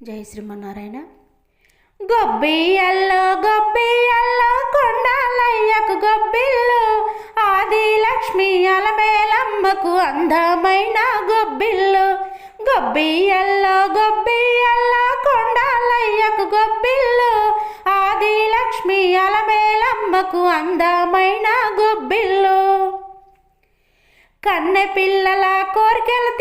జై శ్రీమన్నారాయణ. గొబ్బియల్లో గొబ్బియల్లో కొండాలయ్యకు గొబ్బిల్లు ఆది లక్ష్మి అలమేలమ్మకు అందమైన గొబ్బిల్లు గొబ్బియల్లో గొబ్బియల్లో కొండాలయ్యకు గొబ్బిల్లు ఆది లక్ష్మి అలమేలమ్మకు అందమైన గొబ్బిల్లు కన్నె పిల్లల కోరికలు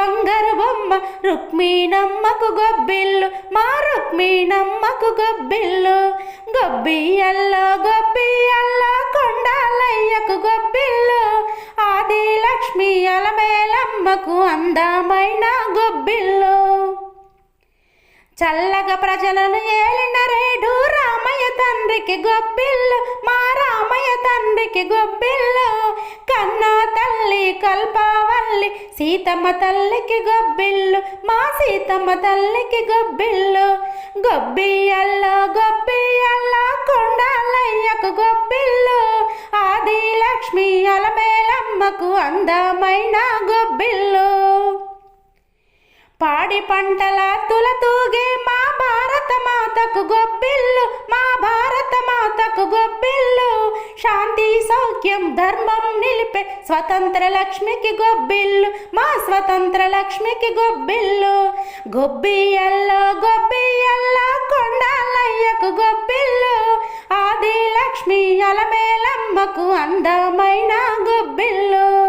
బంగారు బొమ్మ రుక్మిణమ్మకు గొబ్బిల్లు మా రుక్మిణమ్మకు గొబ్బిల్లు. గొబ్బియల్లో గొబ్బియల్లో కొండాలయ్యకు గొబ్బిల్లు. ఆది లక్ష్మి అలమేలమ్మకు అందమైన గొబ్బిల్లు. చల్లగా ప్రజలను ఏలిన రేడు రామయ్య తండ్రికి గొబ్బిల్లు మా రామయ్య తండ్రికి గొబ్బిల్లు. తల్లి సీతమ్మ తల్లికి గొబ్బిల్లు మా సీతమ్మ తల్లికి గొబ్బిల్లు గొబ్బియల్లో గొబ్బియల్లో కొండాలయ్యకు గొబ్బిల్లు ఆది లక్ష్మి అలమేలమ్మకు అందమైన గొబ్బిల్లు పాడి పంటల తులతూగే మా భారత మాతకు గొబ్బిల్లు మా భారత మాతకు గొబ్బిల్లు శాంతి సౌఖ్యం ధర్మం నిలిపే స్వతంత్ర లక్ష్మికి గొబ్బిల్లు మా స్వతంత్ర లక్ష్మికి గొబ్బిల్లు. గొబ్బియల్లో గొబ్బియల్లో కొండాలయ్యకు గొబ్బిల్లు. ఆది లక్ష్మి అలమేలమ్మకు అందమైన గొబ్బిల్లు.